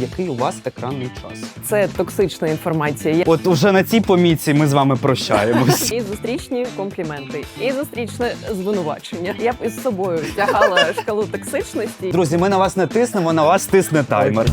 Який у вас екранний час? Це токсична інформація. От уже на цій помітці ми з вами прощаємось. І зустрічні компліменти, і зустрічне звинувачення. Я б із собою тягала шкалу токсичності. Друзі, ми на вас не тиснемо, на вас тисне таймер.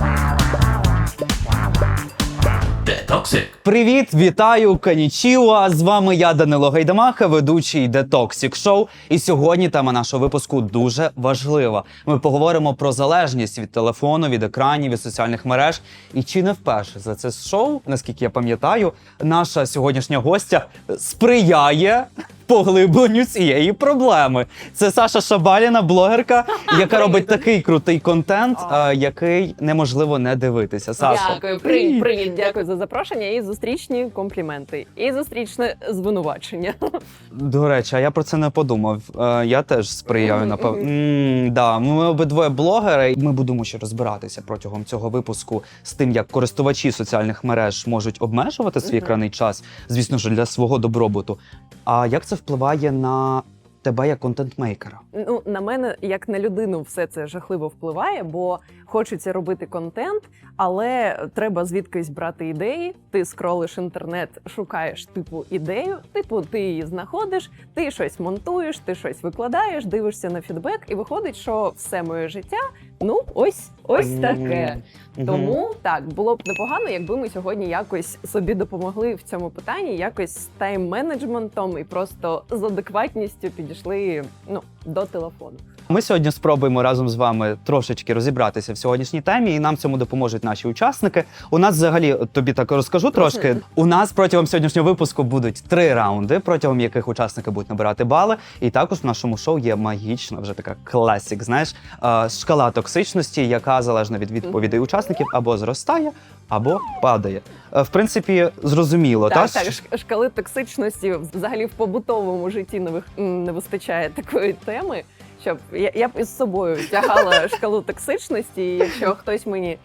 Toxic. Привіт, вітаю, канічіва. З вами я, Данило Гайдамаха, ведучий детоксік шоу. І сьогодні тема нашого випуску дуже важлива. Ми поговоримо про залежність від телефону, від екранів, від соціальних мереж. І чи не вперше за це шоу, наскільки я пам'ятаю, наша сьогоднішня гостя сприяє поглибленню цієї проблеми. Це Саша Шабаліна, блогерка, яка робить такий крутий контент, який неможливо не дивитися. Саша, Дякую, привіт, привіт, дякую за запрошення. І зустрічні компліменти, і зустрічне звинувачення. До речі, а я про це не подумав. Е, я теж сприяю, напевно. М, да, ми обидвоє блогери. і Ми будемо ще розбиратися протягом цього випуску з тим, як користувачі соціальних мереж можуть обмежувати свій екранний час, звісно ж, для свого добробуту. А як це впливає на тебе як контент-мейкера? Ну, на мене, як на людину, все це жахливо впливає, бо хочеться робити контент, але треба звідкись брати ідеї. Ти скролиш інтернет, шукаєш типу ідею, типу ти її знаходиш, ти щось монтуєш, ти щось викладаєш, дивишся на фідбек, і виходить, що все моє життя ну ось ось таке. Тому так було б непогано, якби ми сьогодні якось собі допомогли в цьому питанні, якось з тайм-менеджментом і просто з адекватністю підійшли ну до телефону. Ми сьогодні спробуємо разом з вами трошечки розібратися в сьогоднішній темі, і нам цьому допоможуть наші учасники. У нас взагалі тобі так розкажу трошки. У нас протягом сьогоднішнього випуску будуть три раунди, протягом яких учасники будуть набирати бали. І також в нашому шоу є магічна, вже така класік. Знаєш, е, шкала токсичності, яка залежно від відповідей учасників або зростає, або падає. Е, В принципі, зрозуміло, Так, та? так, шкали токсичності взагалі в побутовому житті не, не вистачає такої теми. Щоб я, я б із собою тягала шкалу токсичності, і якщо хтось мені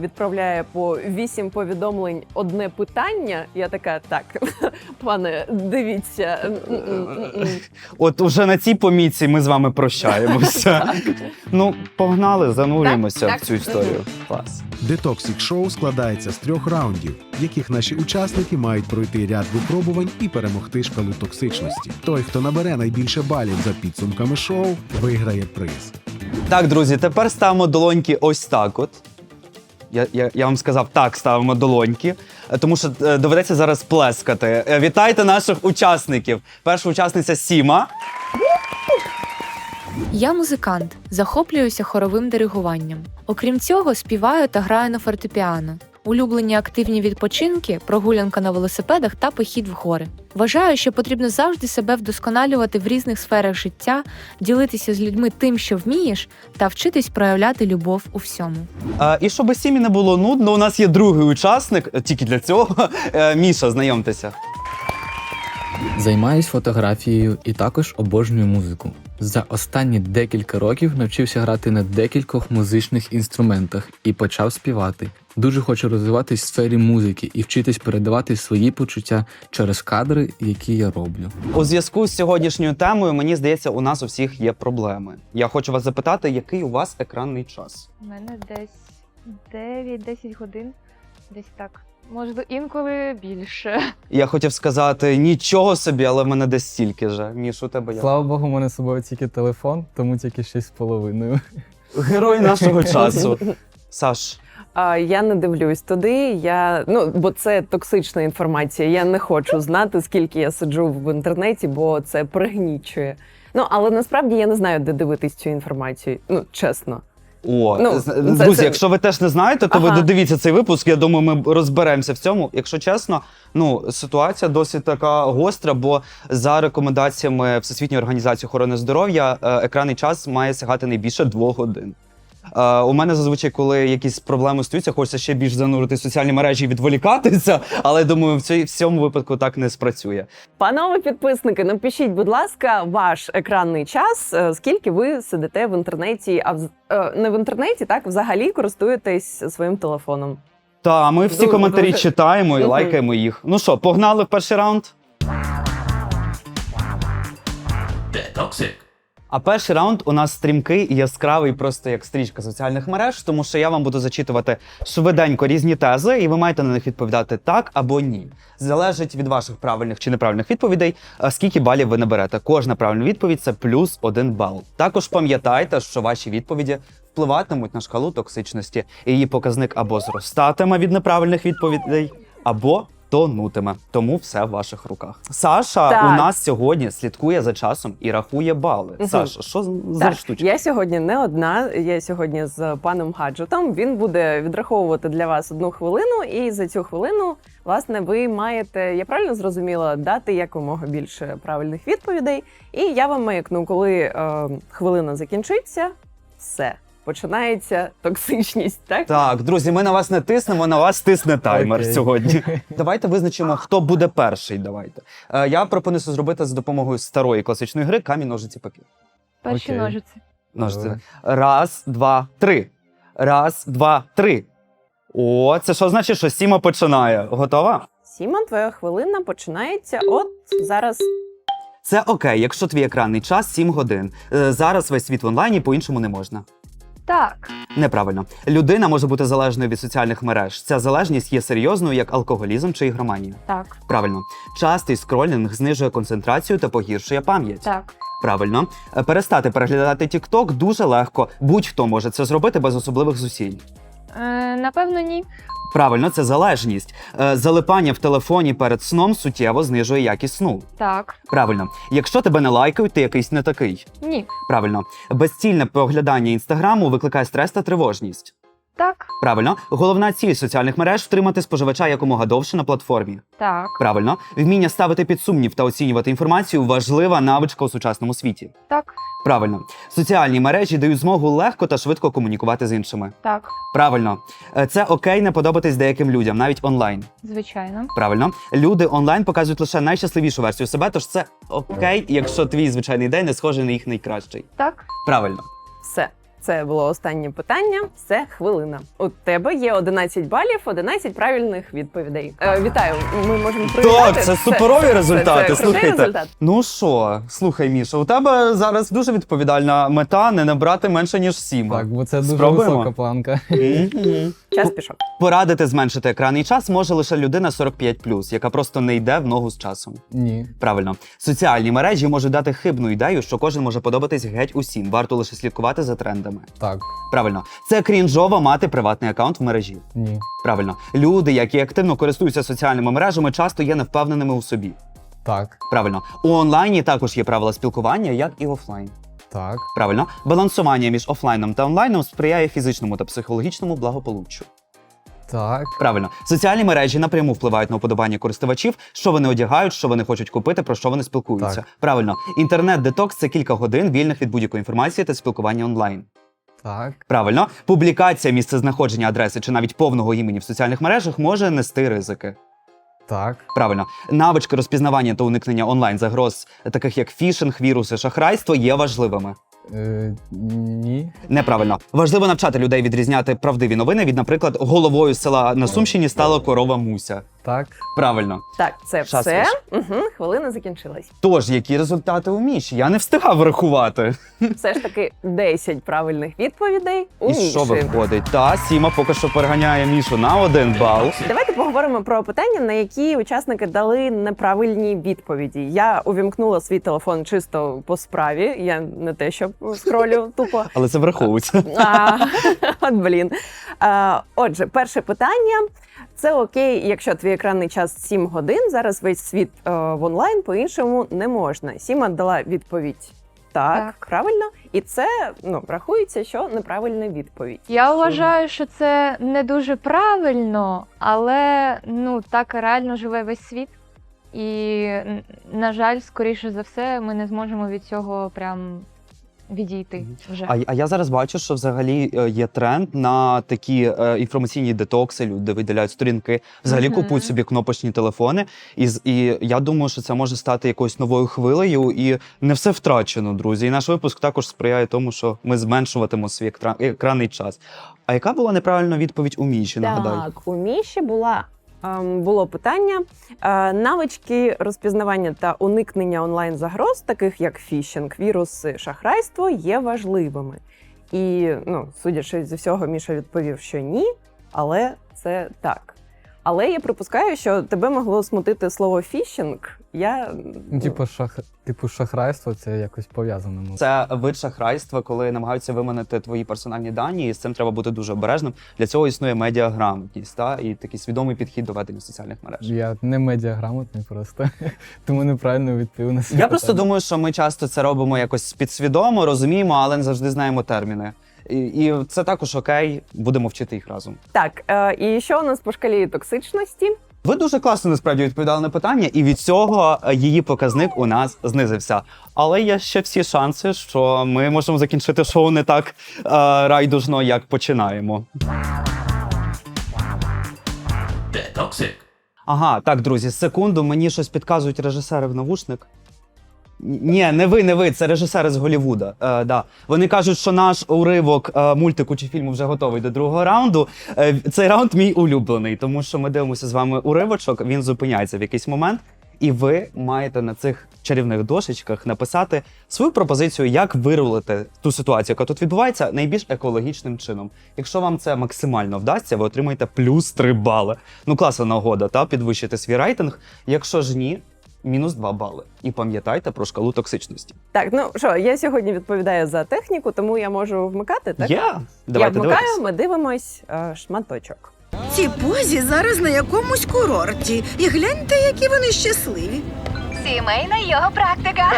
відправляє по вісім повідомлень одне питання, я така, так, пане, дивіться. м, м, м, м, м». От уже на цій помітці ми з вами прощаємося. ну, погнали, занурюємося Так, в цю історію. Клас. Детоксік шоу складається з трьох раундів, в яких наші учасники мають пройти ряд випробувань і перемогти шкалу токсичності. Той, хто набере найбільше балів за підсумками шоу, виграє приз. Так, друзі, тепер ставимо долоньки ось так. От. Я, я, я вам сказав, так ставимо долоньки, тому що е, доведеться зараз плескати. Е, Вітайте наших учасників. Перша учасниця Сіма. Я музикант, захоплююся хоровим диригуванням. Окрім цього, співаю та граю на фортепіано. Улюблені активні відпочинки, прогулянка на велосипедах та похід в гори. Вважаю, що потрібно завжди себе вдосконалювати в різних сферах життя, ділитися з людьми тим, що вмієш, та вчитись проявляти любов у всьому. А, І щоб Сімі не було нудно, у нас є другий учасник, тільки для цього. Е, Міша, знайомтеся. Займаюсь фотографією і також обожнюю музику. За останні декілька років навчився грати на декількох музичних інструментах і почав співати. Дуже хочу розвиватись в сфері музики і вчитись передавати свої почуття через кадри, які я роблю. У зв'язку з сьогоднішньою темою, мені здається, у нас у всіх є проблеми. Я хочу вас запитати, який у вас екранний час? У мене десь 9-10 годин, десь так. Можливо, інколи більше. Я хотів сказати нічого собі, але в мене десь стільки же. Міш, у тебе як? Слава Богу, у мене з собою тільки телефон, тому тільки 6,5. Герой нашого часу. Саш, А, я не дивлюсь туди. Я ну бо це токсична інформація. Я не хочу знати, скільки я сиджу в інтернеті, бо це пригнічує. Ну але насправді я не знаю, де дивитись цю інформацію. Ну чесно. О, Ну, з- це- друзі, це- якщо ви теж не знаєте, то ви Ага. додивіться цей випуск. Я думаю, ми розберемося в цьому. Якщо чесно, ну ситуація досить така гостра, бо за рекомендаціями Всесвітньої організації охорони здоров'я е, екранний час має сягати не більше двох годин. Е, у мене зазвичай, коли якісь проблеми стаються, хочеться ще більш занурити в соціальні мережі і відволікатися, але думаю, в цій- в цьому випадку так не спрацює. Панове підписники, напишіть, будь ласка, ваш екранний час, е, скільки ви сидите в інтернеті, а вз- е, не в інтернеті, так взагалі користуєтесь своїм телефоном. Та ми всі Дуже- коментарі дуже- читаємо і Мгм. лайкаємо їх. Ну що, погнали в перший раунд? Toxic. А перший раунд у нас стрімкий яскравий, просто як стрічка соціальних мереж, тому що я вам буду зачитувати швиденько різні тези, і ви маєте на них відповідати так або ні. Залежить від ваших правильних чи неправильних відповідей, а скільки балів ви наберете. Кожна правильна відповідь це плюс один бал. Також пам'ятайте, що ваші відповіді впливатимуть на шкалу токсичності, і її показник або зростатиме від неправильних відповідей, або тонутиме. Тому все в ваших руках. Саша Так. у нас сьогодні слідкує за часом і рахує бали. Мгм. Саша, що з- за Так, штучка? я сьогодні не одна. Я сьогодні з паном гаджетом. Він буде відраховувати для вас одну хвилину, і за цю хвилину, власне, ви маєте, я правильно зрозуміла, дати якомога більше правильних відповідей. І я вам маякну, коли е, хвилина закінчиться, все. Починається токсичність, так? Так, друзі, ми на вас не тиснемо, на вас тисне таймер Окей. сьогодні. Давайте визначимо, хто буде перший. Давайте. Е, я пропоную це зробити за допомогою старої класичної гри камінь, ножиці, папір. Перші Окей. ножиці. Ножиці. Раз, два, три. Раз, два, три. О, це що значить, що Сіма починає? Готова? Сіма, твоя хвилина починається от зараз. Це окей, якщо твій екранний час 7 годин. Е, Зараз весь світ в онлайні по-іншому не можна. Так. Неправильно. Людина може бути залежною від соціальних мереж. Ця залежність є серйозною, як алкоголізм чи ігроманія. Так. Правильно. Частий скролінг знижує концентрацію та погіршує пам'ять. Так. Правильно. Е, Перестати переглядати TikTok дуже легко. Будь-хто може це зробити без особливих зусиль. Е, напевно, ні. Правильно, це залежність. Е, Залипання в телефоні перед сном суттєво знижує якість сну. Так. Правильно. Якщо тебе не лайкають, ти якийсь не такий. Ні. Правильно. Безцільне поглядання інстаграму викликає стрес та тривожність. Так. Правильно, головна ціль соціальних мереж втримати споживача якомога довше на платформі. Так. Правильно, вміння ставити під сумнів та оцінювати інформацію важлива навичка у сучасному світі. Так. Правильно, соціальні мережі дають змогу легко та швидко комунікувати з іншими. Так. Правильно, Е, це окей не подобатись деяким людям, навіть онлайн. Звичайно. Правильно, люди онлайн показують лише найщасливішу версію себе, тож це окей, якщо твій звичайний день не схожий на їх найкращий. Так. Правильно. Все. Це було останнє питання. Все хвилина. У тебе є 11 балів, 11 правильних відповідей. Е, вітаю. Ми можемо привітати. Так, це суперові результати. Це, це Слухайте. результат. Ну що, слухай, Міша, у тебе зараз дуже відповідальна мета не набрати менше ніж сім. Так, бо це дуже Спробуємо? висока планка. Час пішов. Порадити зменшити екранний час може лише людина 45+, яка просто не йде в ногу з часом. Ні. Правильно, соціальні мережі можуть дати хибну ідею, що кожен може подобатись геть усім. Варто лише слідкувати за трендами. Так. Правильно, це крінжово мати приватний аккаунт в мережі. Ні. Правильно, люди, які активно користуються соціальними мережами, часто є невпевненими у собі. Так. Правильно, у онлайні також є правила спілкування, як і офлайн. Так. Правильно, балансування між офлайном та онлайном сприяє фізичному та психологічному благополуччю. Так. Правильно, соціальні мережі напряму впливають на уподобання користувачів, що вони одягають, що вони хочуть купити, про що вони спілкуються. Так. Правильно, інтернет-детокс це кілька годин вільних від будь-якої інформації та спілкування онлайн. Так. Правильно, публікація місця знаходження адреси чи навіть повного імені в соціальних мережах може нести ризики. Так. Правильно, навички розпізнавання та уникнення онлайн загроз, таких як фішинг, віруси, шахрайство, є важливими. Е, ні. Неправильно. Важливо навчати людей відрізняти правдиві новини від, наприклад, головою села на Сумщині стала корова Муся. Так. Правильно. Так, це Час все. Угу, хвилина закінчилась. Тож, які результати у Міші? Я не встигав рахувати. Все ж таки 10 правильних відповідей у І що виходить? Та Сіма поки що переганяє Мішу на один бал. Давайте поговоримо про питання, на які учасники дали неправильні відповіді. Я увімкнула свій телефон чисто по справі. Я не те, що скролю тупо. Але це враховується. А, От блін. А, Отже, перше питання. Це окей, якщо твій екранний час 7 годин. Зараз весь світ е, в онлайн, по-іншому не можна. Сіма дала відповідь так, Так. правильно, і це ну рахується, що неправильна відповідь. Я вважаю, що це не дуже правильно, але ну так реально живе весь світ. І, на жаль, скоріше за все, ми не зможемо від цього прям відійти вже. А, а я зараз бачу, що взагалі е, є тренд на такі е, інформаційні детокси. Люди видаляють сторінки, взагалі Мгм. купують собі кнопочні телефони. І, і я думаю, що це може стати якоюсь новою хвилею, і не все втрачено, друзі. І наш випуск також сприяє тому, що ми зменшуватимемо свій екра- екранний час. А яка була неправильна відповідь у Міші? Нагадай. Так, у Міші була було питання: е, навички розпізнавання та уникнення онлайн загроз, таких як фішинг, віруси, шахрайство, є важливими. І ну, судячи з усього, Міша відповів, що ні, але це так. Але я припускаю, що тебе могло смутити слово фішинг. Я Ну, типу, шах... типу шахрайство це якось пов'язано. ну. Це вид шахрайства, коли намагаються виманити твої персональні дані, і з цим треба бути дуже обережним. Для цього існує медіаграмотність та і такий свідомий підхід до ведення соціальних мереж. Я не медіаграмотний просто, тому неправильно відповів на. Я просто думаю, що ми часто це робимо якось підсвідомо, розуміємо, але не завжди знаємо терміни. І, і це також окей, будемо вчити їх разом. так. Е, і що у нас по шкалі токсичності? Ви дуже класно насправді відповідали на питання, і від цього е, її показник у нас знизився. Але є ще всі шанси, що ми можемо закінчити шоу не так е, райдужно, як починаємо. Детоксик. Ага, так, друзі, секунду, мені щось підказують режисери в навушник. Ні, не ви, не ви, це режисери з Голівуда. Е, да. Вони кажуть, що наш уривок е, мультику чи фільму вже готовий до другого раунду. Е, цей раунд мій улюблений, тому що ми дивимося з вами уривочок, він зупиняється в якийсь момент, і ви маєте на цих чарівних дошечках написати свою пропозицію, як вирулити ту ситуацію, яка тут відбувається, найбільш екологічним чином. Якщо вам це максимально вдасться, ви отримаєте плюс 3 бали. Ну, класна нагода, та підвищити свій рейтинг. Якщо ж ні, мінус 2 бали. І пам'ятайте про шкалу токсичності. Так, ну що, я сьогодні відповідаю за техніку, тому я можу вмикати, так? Є! Давайте я вмикаю, дивитись. ми дивимось е, шматочок. Ці позі зараз на якомусь курорті. І гляньте, які вони щасливі. Сімейна його практика.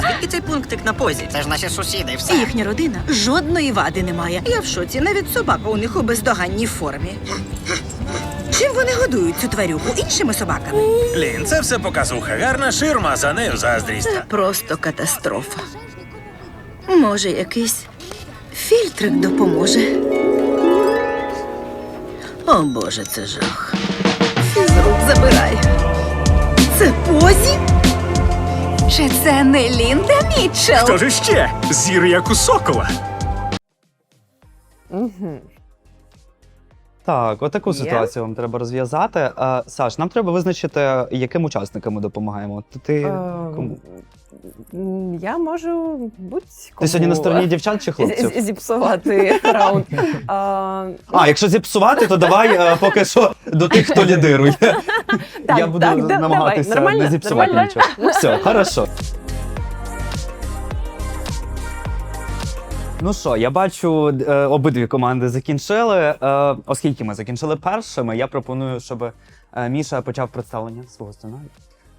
Звідки цей пунктик на позі? Це ж наші сусіди, все. Їхня родина жодної вади не має. Я в шоці, навіть собака у них у бездоганній формі. Чим вони годують цю тварюку? Іншими собаками? Блін, це все показуха. Гарна ширма, а за нею заздрість. Це просто катастрофа. Може, якийсь фільтрик допоможе. О Боже, це жах. Фізрук забирай. Це позі? Чи це не Лінда Мітчелл? ж іще? Зір як у сокола. Угу. Так, отаку Є. ситуацію вам треба розв'язати. Е, Саш, нам треба визначити, яким учасникам ми допомагаємо. Ти, ти, кому? Ем, Я можу будь-кому. ти сьогодні на стороні дівчат чи хлопців? з- зіпсувати раунд. А, А, якщо зіпсувати, то давай е, поки що до тих, хто лідирує. Я буду намагатися нормально? не зіпсувати Нормально? нічого. Все, хорошо. Ну що, я бачу, е, обидві команди закінчили. Е, оскільки ми закінчили першими, я пропоную, щоб е, Міша почав представлення свого сценарію.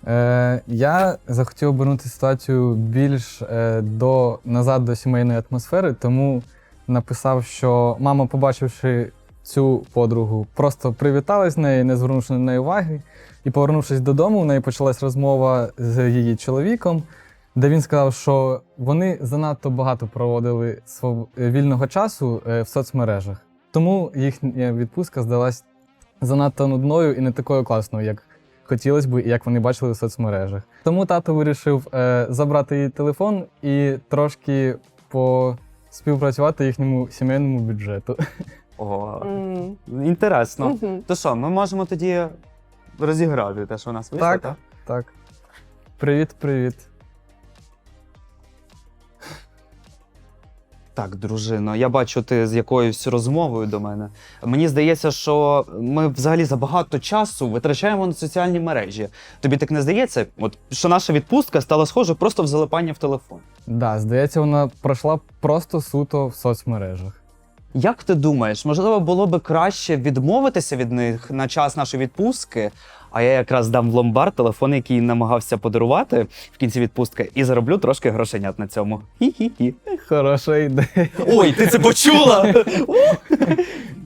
Е, я захотів обернути ситуацію більш е, до назад до сімейної атмосфери, тому написав, що мама, побачивши цю подругу, просто привіталась з нею, не звернувши на неї уваги. І повернувшись додому, у неї почалась розмова з її чоловіком, де він сказав, що вони занадто багато проводили свого вільного часу е, в соцмережах. Тому їхня відпустка здалась занадто нудною і не такою класною, як хотілося б, і як вони бачили в соцмережах. Тому тато вирішив е, забрати її телефон і трошки поспівпрацювати їхньому сімейному бюджету. О, м, інтересно. мгм. То що, ми можемо тоді розіграти те, що у нас вийшло, Так. так? Так. Привіт, привіт. Так, дружино, я бачу, ти з якоюсь розмовою до мене. Мені здається, що ми взагалі забагато часу витрачаємо на соціальні мережі. Тобі так не здається? От що наша відпустка стала схожа просто в залипання в телефон. Да, здається, вона пройшла просто суто в соцмережах. Як ти думаєш, можливо, було би краще відмовитися від них на час нашої відпустки? А я якраз дам в ломбард телефон, який намагався подарувати в кінці відпустки, і зароблю трошки грошенят на цьому. Хі-хі-хі. Хороша ідея. Ой, ти це почула?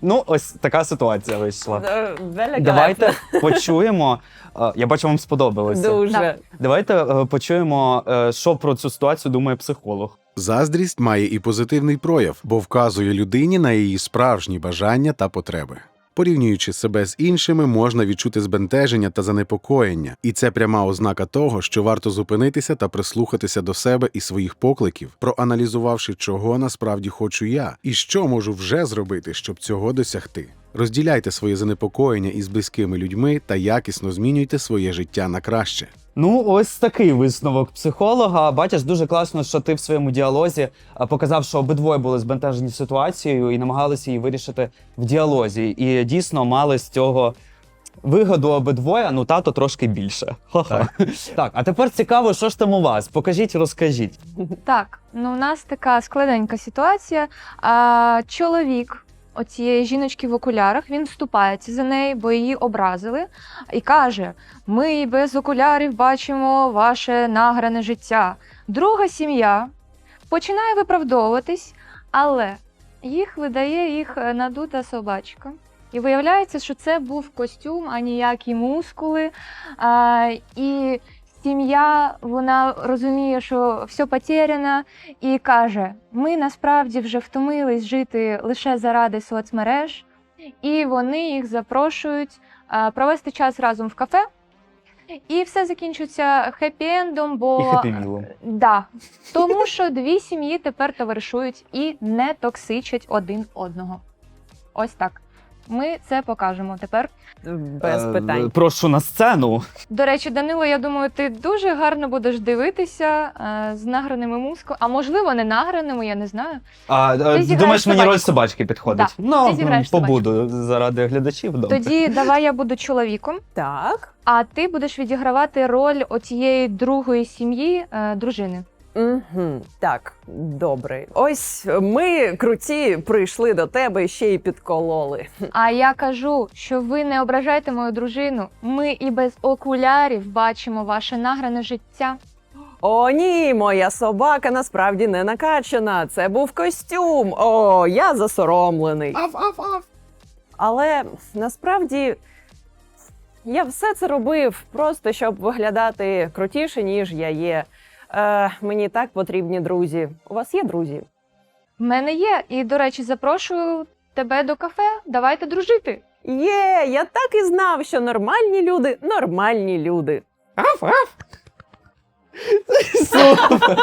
ну, ось така ситуація вийшла. Е. Давайте почуємо. Е, Я бачу, вам сподобалося. Дуже. Давайте е, почуємо, що про цю ситуацію думає психолог. Заздрість має і позитивний прояв, бо вказує людині на її справжні бажання та потреби. Порівнюючи себе з іншими, можна відчути збентеження та занепокоєння, і це пряма ознака того, що варто зупинитися та прислухатися до себе і своїх покликів, проаналізувавши, чого насправді хочу я, і що можу вже зробити, щоб цього досягти. Розділяйте своє занепокоєння із близькими людьми та якісно змінюйте своє життя на краще. Ну, ось такий висновок психолога. Бачиш, дуже класно, що ти в своєму діалозі показав, що обидвоє були збентежені ситуацією і намагалися її вирішити в діалозі. І дійсно мали з цього вигоду обидвоє, ну тато трошки більше. Ха-ха. Так. а тепер цікаво, що ж там у вас? Покажіть, розкажіть. Так, ну у нас така складенька ситуація. А, чоловік оцієї жіночки в окулярах він вступається за неї, бо її образили, і каже: Ми без окулярів бачимо ваше награне життя. Друга сім'я починає виправдовуватись, але їх видає їх е, надута собачка. І виявляється, що це був костюм, а ніякі мускули. А, і сім'я вона розуміє, що все потеряно, і каже: ми насправді вже втомились жити лише заради соцмереж, і вони їх запрошують провести час разом в кафе. І все закінчується хеппі-ендом, бо І. Да. Тому що дві сім'ї тепер товаришують і не токсичать один одного. Ось так. Ми це покажемо тепер. Без Е, питань. Прошу на сцену. До речі, Данило, я думаю, ти дуже гарно будеш дивитися е, з награними мускулами, а можливо, не награними, я не знаю. А, е, зіграєш думаєш, мені роль собачки підходить? Да, Ну, ти зіграєш побуду заради глядачів. Добре. Тоді давай я буду чоловіком, Так. а ти будеш відігравати роль оцієї другої сім'ї е, дружини. Угу, так, добре. Ось ми круті прийшли до тебе ще й підкололи. А я кажу, що ви не ображайте мою дружину. Ми і без окулярів бачимо ваше награне життя. О, ні, моя собака насправді не накачана. Це був костюм. О, я засоромлений. Але насправді я все це робив просто щоб виглядати крутіше, ніж я є. Е, мені так потрібні друзі. У вас є друзі? В мене є, і, до речі, запрошую тебе до кафе. Давайте дружити. Є, я так і знав, що нормальні люди нормальні люди. Супер.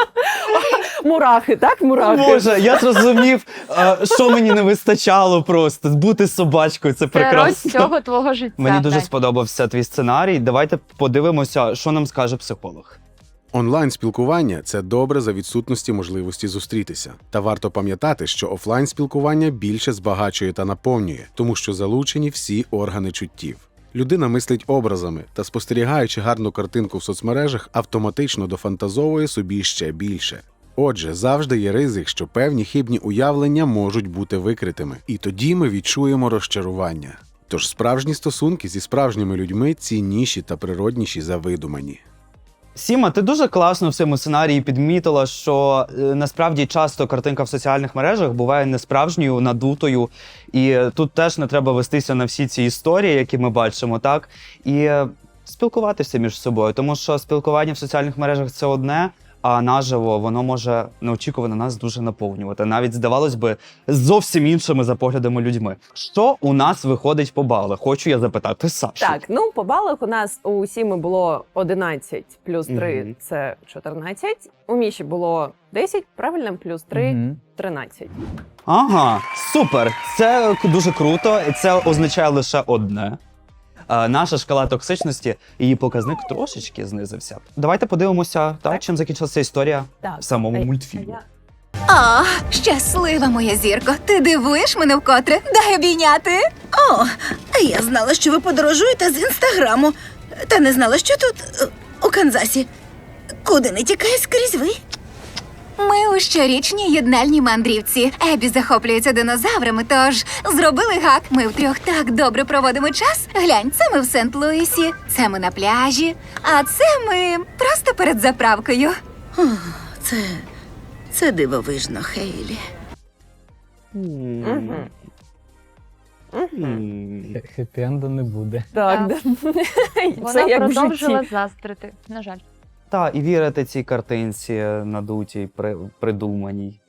Мурахи, так? Мурахи. Боже, я зрозумів, е, що мені не вистачало просто. Бути собачкою це Це роль цього твого життя. Мені дуже так. сподобався твій сценарій. Давайте подивимося, що нам скаже психолог. Онлайн спілкування це добре за відсутності можливості зустрітися. Та варто пам'ятати, що офлайн спілкування більше збагачує та наповнює, тому що залучені всі органи чуттів. Людина мислить образами та, спостерігаючи гарну картинку в соцмережах, автоматично дофантазовує собі ще більше. Отже, завжди є ризик, що певні хибні уявлення можуть бути викритими, і тоді ми відчуємо розчарування. Тож справжні стосунки зі справжніми людьми цінніші та природніші за видумані. Сіма, ти дуже класно в цьому сценарії підмітила, що е, насправді часто картинка в соціальних мережах буває несправжньою, надутою, і тут теж не треба вестися на всі ці історії, які ми бачимо, так і е, спілкуватися між собою, тому що спілкування в соціальних мережах це одне. А наживо воно може неочікувано нас дуже наповнювати, навіть здавалось би, зовсім іншими за поглядами людьми. Що у нас виходить по балах? Хочу я запитати Сашу. Так, ну по балах у нас у Сіми було 11 плюс 3 Мгм. це 14. У Міші було 10, правильно, плюс 3 Мгм. 13. Ага, супер. Це дуже круто. і Це означає лише одне. Е, Наша шкала токсичності, її показник трошечки знизився. Давайте подивимося, так, чим закінчилася історія Так. в самому мультфільмі. О, щаслива моя зірко. Ти дивуєш мене вкотре? Дай обійняти. О, а я знала, що ви подорожуєте з інстаграму. Та не знала, що тут е, у Канзасі. Куди не тікає скрізь ви? Ми у щорічній єднальній мандрівці. Ебі захоплюється динозаврами, тож зробили гак. Ми втрьох так добре проводимо час. Глянь, це ми в Сент-Луісі, це ми на пляжі, а це ми просто перед заправкою. О, це. це дивовижно, Хейлі. Мгм. Мгм. Хе- Хеппі-енду не буде. Так, да. Вона як в продовжила заздрити. На жаль. Та, і вірити цій картинці надутій, при, придуманій.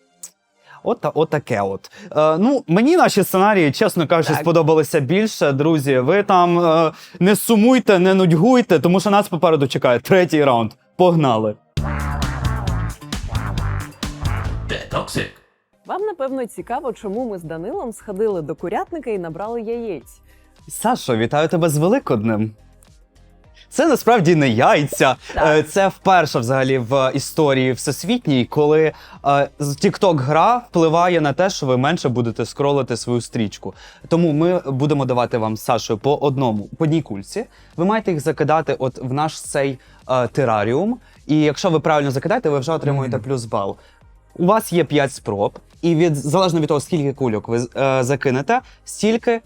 От, та- от таке от. Е, ну, мені наші сценарії, чесно кажучи, Так. сподобалися більше. Друзі, ви там е, не сумуйте, не нудьгуйте, тому що нас попереду чекає третій раунд. Погнали! Детоксик. Вам напевно цікаво, чому ми з Данилом сходили до курятника і набрали яєць. Сашо, вітаю тебе з Великоднем. Це насправді не яйця. Так. Е, Це вперше взагалі в історії всесвітній, коли е, TikTok гра впливає на те, що ви менше будете скролити свою стрічку. Тому ми будемо давати вам Сашою по одному, по одній кульці. Ви маєте їх закидати от в наш цей е, тераріум. І якщо ви правильно закидаєте, ви вже отримуєте плюс бал. У вас є 5 спроб, і від залежно від того, скільки кульок ви е, закинете, стільки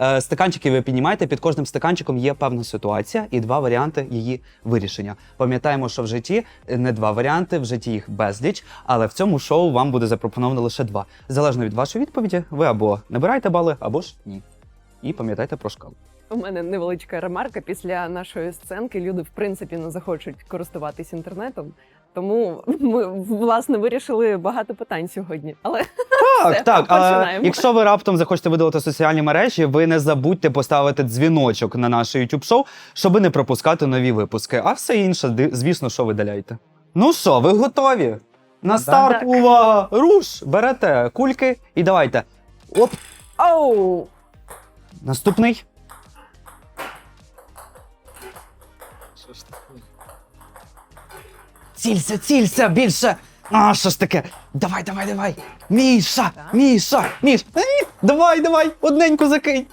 е, стаканчиків ви піднімаєте. Під кожним стаканчиком є певна ситуація і два варіанти її вирішення. Пам'ятаємо, що в житті не два варіанти, в житті їх безліч, але в цьому шоу вам буде запропоновано лише два. Залежно від вашої відповіді, ви або набираєте бали, або ж ні. І пам'ятайте про шкалу. У мене невеличка ремарка. Після нашої сценки люди в принципі не захочуть користуватись інтернетом. Тому ми власне вирішили багато питань сьогодні. Але Так, Все, так. А, якщо ви раптом захочете видалити соціальні мережі, ви не забудьте поставити дзвіночок на наше YouTube шоу, щоб не пропускати нові випуски. А все інше, звісно, що видаляйте. Ну що, ви готові? На старт, Так. увага! Руш! Берете кульки і давайте. Оп! оу, Наступний. Цілься, цілься більше. А, що ж таке? Давай, давай, давай. Міша, Міша, Міш. Давай, давай, одненьку закинь.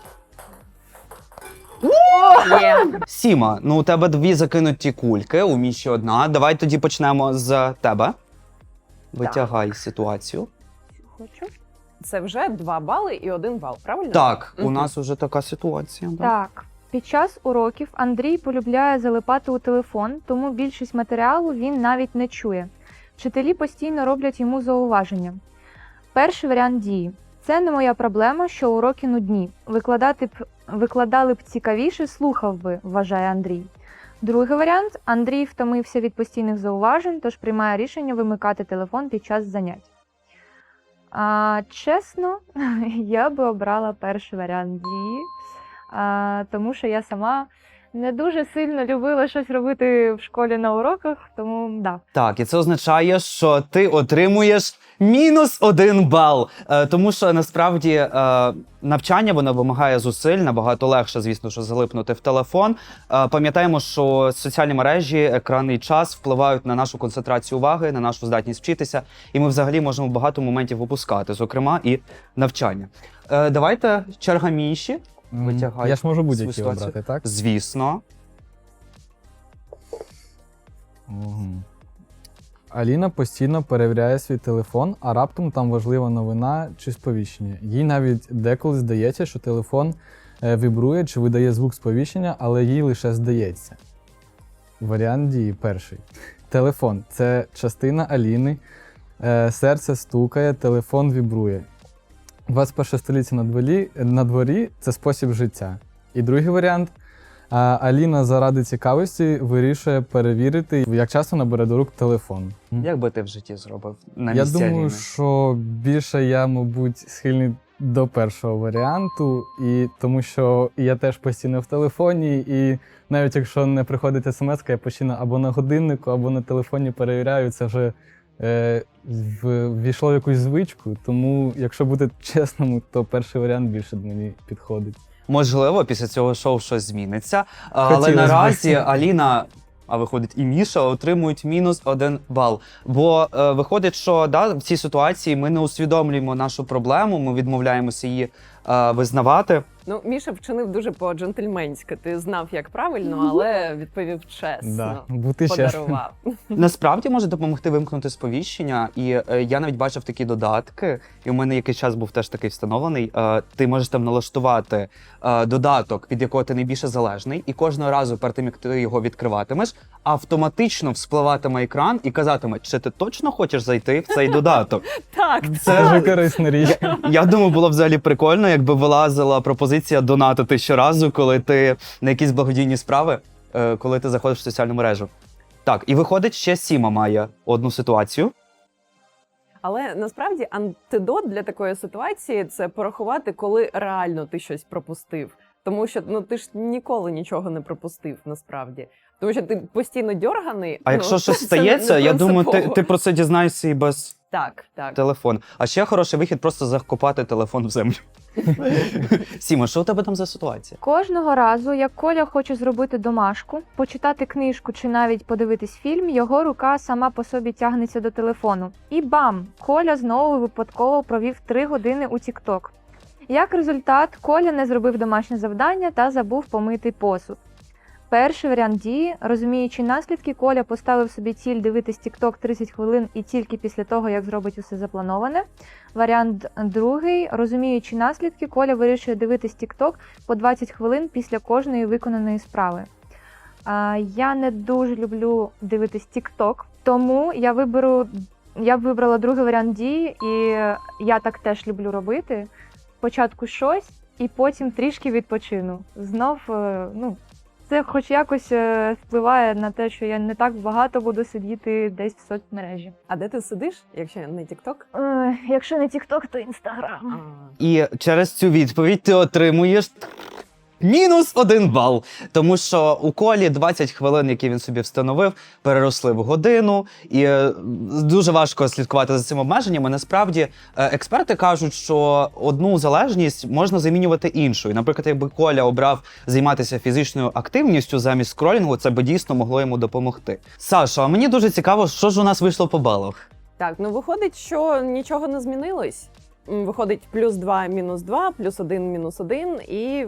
є. Сіма, ну у тебе дві закинуті кульки, у Міші одна. Давай тоді почнемо з тебе. Витягай ситуацію. Хочу. Це вже два бали і один бал, правильно? Так, у Мгм. нас уже така ситуація. Да. Так, під час уроків Андрій полюбляє залипати у телефон, тому більшість матеріалу він навіть не чує. Вчителі постійно роблять йому зауваження. Перший варіант дії. Це не моя проблема, що уроки нудні. Викладати б, викладали б цікавіше, слухав би, вважає Андрій. Другий варіант Андрій втомився від постійних зауважень, тож приймає рішення вимикати телефон під час занять. А, чесно, я би обрала перший варіант дії, тому що я сама не дуже сильно любила щось робити в школі на уроках, тому да. Так, і це означає, що ти отримуєш мінус один бал. Е, тому що насправді е, навчання воно вимагає зусиль, набагато легше, звісно, що залипнути в телефон. Е, пам'ятаємо, що соціальні мережі, екранний час впливають на нашу концентрацію уваги, на нашу здатність вчитися, і ми взагалі можемо багато моментів опускати, зокрема і навчання. Давайте черга Міші. Витягай Я ж можу будь-які ситуацію. обрати, так? Звісно. Мгм. Аліна постійно перевіряє свій телефон, а раптом там важлива новина чи сповіщення. Їй навіть деколи здається, що телефон е, вібрує чи видає звук сповіщення, але їй лише здається. Варіант дії перший. Телефон це частина Аліни. Е, Серце стукає, телефон вібрує. 21 століття на дворі, на дворі це спосіб життя. І другий варіант. Аліна заради цікавості вирішує перевірити, як часто набере до рук телефон. Як би ти в житті зробив на я думаю, Аліни? що більше я, мабуть, схильний до першого варіанту, і тому що я теж постійно в телефоні, і навіть якщо не приходить смс, я постійно або на годиннику, або на телефоні перевіряю, це вже ввійшло в якусь звичку. Тому, якщо бути чесним, то перший варіант більше мені підходить. Можливо, після цього шоу щось зміниться. Але Хотілося б. наразі Аліна, а виходить, і Міша отримують мінус один бал. Бо е, виходить, що да, в цій ситуації ми не усвідомлюємо нашу проблему, ми відмовляємося її е, визнавати. Ну, Міша вчинив дуже по-джентльменськи. Ти знав, як правильно, але відповів чесно. Да, бути. Подарував. Насправді може допомогти вимкнути сповіщення. І е, я навіть бачив такі додатки, і у мене якийсь час був теж такий встановлений. Е, ти можеш там налаштувати е, додаток, від якого ти найбільше залежний, і кожного разу, перед тим як ти його відкриватимеш, автоматично вспливатиме екран і казатиме, чи ти точно хочеш зайти в цей додаток. Так, Це дуже корисна річ. Я думаю, було б взагалі прикольно, якби вилазила пропозиція донатити щоразу, коли ти на якісь благодійні справи, е, коли ти заходиш в соціальну мережу. Так, і виходить, ще Сіма має одну ситуацію. Але насправді антидот для такої ситуації це порахувати, коли реально ти щось пропустив. Тому що ну ти ж ніколи нічого не пропустив насправді. Тому що ти постійно дьорганий. А ну, якщо щось стається, я думаю, ти, ти про це дізнаєшся і без так, так. телефону. А ще хороший вихід просто закопати телефон в землю. Сіма, що у тебе там за ситуація? Кожного разу, як Коля хоче зробити домашку, почитати книжку чи навіть подивитись фільм, його рука сама по собі тягнеться до телефону. І бам! Коля знову випадково провів 3 години у TikTok. Як результат, Коля не зробив домашнє завдання та забув помити посуд. Перший варіант дії, розуміючи наслідки, Коля поставив собі ціль дивитись TikTok 30 хвилин і тільки після того, як зробить усе заплановане. Варіант другий, розуміючи наслідки, Коля вирішує дивитись TikTok по 20 хвилин після кожної виконаної справи. Я не дуже люблю дивитись TikTok, тому я виберу. Я б вибрала другий варіант дії, і я так теж люблю робити. Спочатку щось, і потім трішки відпочину. Знов, е, ну, це хоч якось е, впливає на те, що я не так багато буду сидіти десь в соцмережі. А де ти сидиш, якщо не TikTok? Е, якщо не Тікток, то інстаграм. І через цю відповідь ти отримуєш мінус один бал. Тому що у колі 20 хвилин, які він собі встановив, переросли в годину, і е, дуже важко слідкувати за цими обмеженнями. Насправді, е, експерти кажуть, що одну залежність можна замінювати іншою. Наприклад, якби Коля обрав займатися фізичною активністю замість скролінгу, це би дійсно могло йому допомогти. Саша, а мені дуже цікаво, що ж у нас вийшло по балах. Так, ну виходить, що нічого не змінилось. Виходить плюс 2, мінус 2, плюс 1, мінус 1 і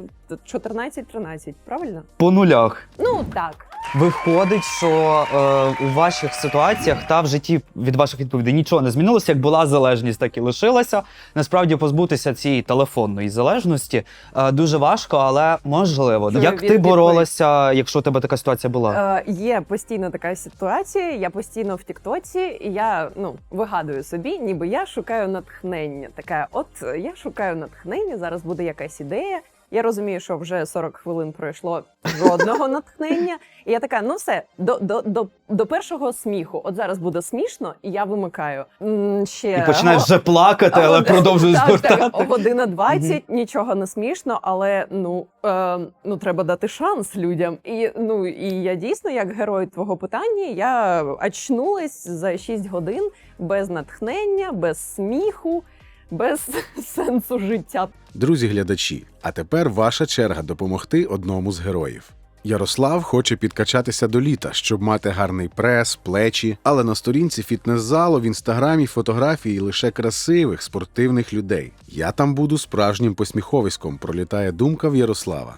14-13, правильно? По нулях. Ну так. Виходить, що е, у ваших ситуаціях та в житті від ваших відповідей нічого не змінилося. Як була залежність, так і лишилася. Насправді позбутися цієї телефонної залежності е, дуже важко, але можливо. Що Як від- ти відповідь? боролася, якщо у тебе така ситуація була? Е, є постійно така ситуація. Я постійно в Тіктоці, і я ну вигадую собі, ніби я шукаю натхнення. Така, от е, я шукаю натхнення. Зараз буде якась ідея. Я розумію, що вже 40 хвилин пройшло жодного натхнення. І я така: ну все, до, до, до, до першого сміху. От зараз буде смішно, і я вимикаю. М, ще І починаєш вже плакати, але продовжуєш так. Так, година 20, нічого не смішно, але ну, е, ну треба дати шанс людям. І ну і я дійсно, як герой твого питання, я очнулась за 6 годин без натхнення, без сміху, без сенсу життя. Друзі глядачі, а тепер ваша черга допомогти одному з героїв. Ярослав хоче підкачатися до літа, щоб мати гарний прес, плечі, але на сторінці фітнес-залу в інстаграмі фотографії лише красивих спортивних людей. Я там буду справжнім посміховиськом, пролітає думка в Ярослава.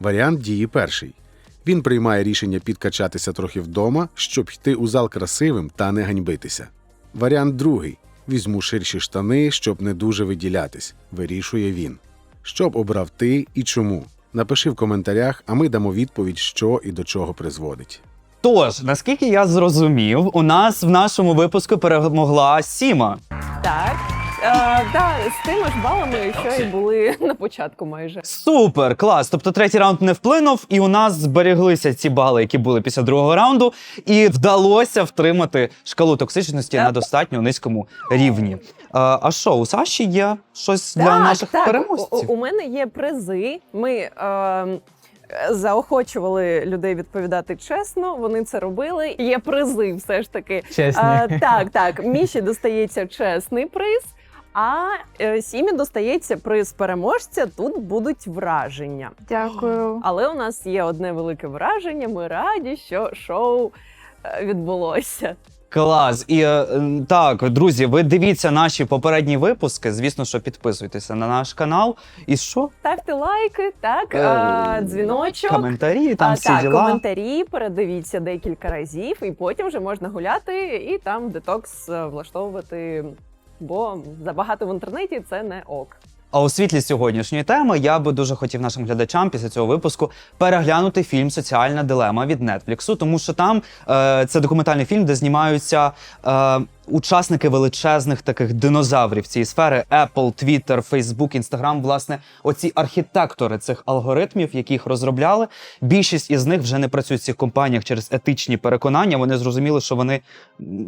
Варіант дії перший. Він приймає рішення підкачатися трохи вдома, щоб йти у зал красивим та не ганьбитися. Варіант другий. Візьму ширші штани, щоб не дуже виділятись, вирішує він. Що б обрав ти і чому? Напиши в коментарях, а ми дамо відповідь, що і до чого призводить. Тож, наскільки я зрозумів, у нас в нашому випуску перемогла Сіма. Так. Е, да, з тими ж балами, що і були на початку майже. Супер, клас. Тобто третій раунд не вплинув, і у нас збереглися ці бали, які були після другого раунду, і вдалося втримати шкалу токсичності на достатньо низькому рівні. А, а що, у Саші є щось для наших так. переможців? У, у мене є призи. Ми е, заохочували людей відповідати чесно. Вони це робили. Є призи, все ж таки. Чесні. Е, так, так. Міші достається чесний приз. А е, Сімі достається приз переможця. Тут будуть враження. Дякую. Але у нас є одне велике враження. Ми раді, що шоу е, відбулося. Клас. І е, так, друзі, ви дивіться наші попередні випуски. Звісно, що підписуйтеся на наш канал. І що? Ставте лайки, так, Е, дзвіночок. Коментарі, там а, всі так, діла. коментарі передивіться декілька разів, і потім вже можна гуляти і там детокс влаштовувати. Бо забагато в інтернеті це не ок. А у світлі сьогоднішньої теми я би дуже хотів нашим глядачам після цього випуску переглянути фільм Соціальна дилема від Нетфліксу, тому що там е, це документальний фільм, де знімаються е, учасники величезних таких динозаврів цієї сфери: Apple, Twitter, Facebook, Instagram. Власне, оці архітектори цих алгоритмів, які їх розробляли, більшість із них вже не працюють в цих компаніях через етичні переконання. Вони зрозуміли, що вони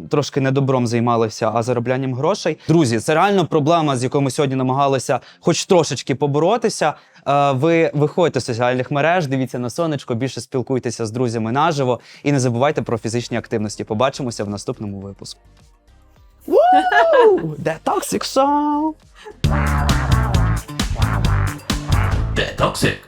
трошки не добром займалися, а зароблянням грошей. Друзі, це реально проблема, з якою ми сьогодні намагалися, хоч трошечки поборотися. Е, Ви виходьте з соціальних мереж, дивіться на сонечко, більше спілкуйтеся з друзями наживо і не забувайте про фізичні активності. Побачимося в наступному випуску. That toxic song. That toxic.